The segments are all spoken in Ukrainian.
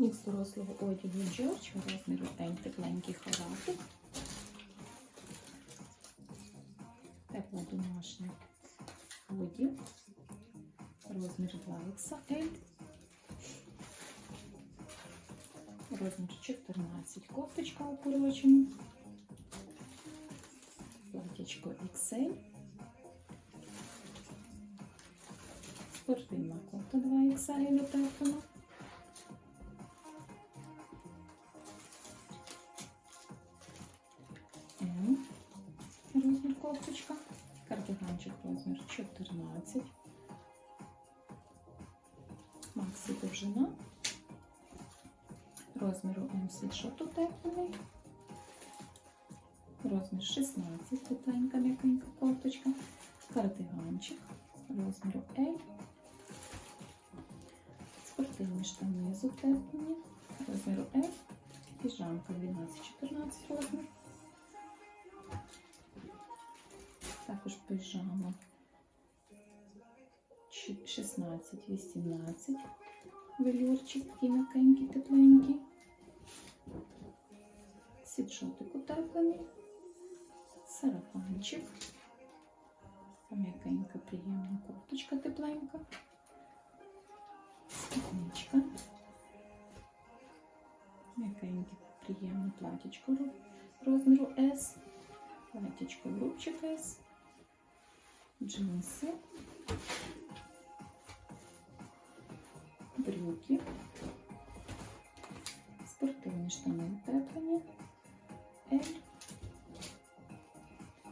Мікс дорослого одягу Джордж розміру L, тепленький халатик. Тепла домашня худі. Розмір 2XL. Розмір 14. Кофточка укорочена. Платячко XL. Спортивна кофта 2XL кофточка. Кардиганчик розмір 14. Максі довжина. Розміру М світшот утеплений. Розмір 16, тепленька м'якенька кофточка. Кардиганчик. Розміру L. Спортивні штани з утеплені. Розміру L. Піжамка 12-14 розмір. Також пижама 16-18. Велюрчик такий м'якенький, тепленький. Сітшотик утеплений. Сарафанчик. М'якенька, приємна кофточка тепленька. Спідничка. М'якеньке, приємне платічко розміру S. Платічко рубчик S. Джинси. Брюки. Спортивні штани утеплені. L.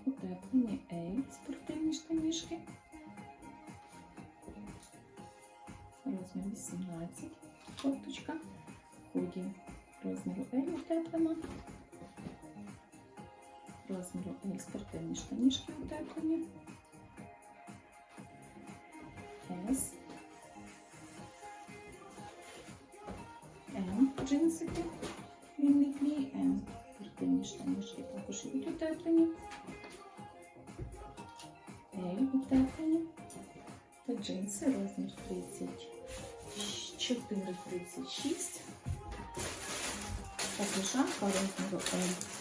Утеплені L. Спортивні штанішки. Розмір 18. Кофточка. Худі розміру L утеплена. Розміру L спортивні штанішки утеплені. S. М джинсики. Вільний клій М. Спортивні штанішки також йдуть утеплені. L утеплені. Та джинси розмір 34-36. Та пижамка розміру L.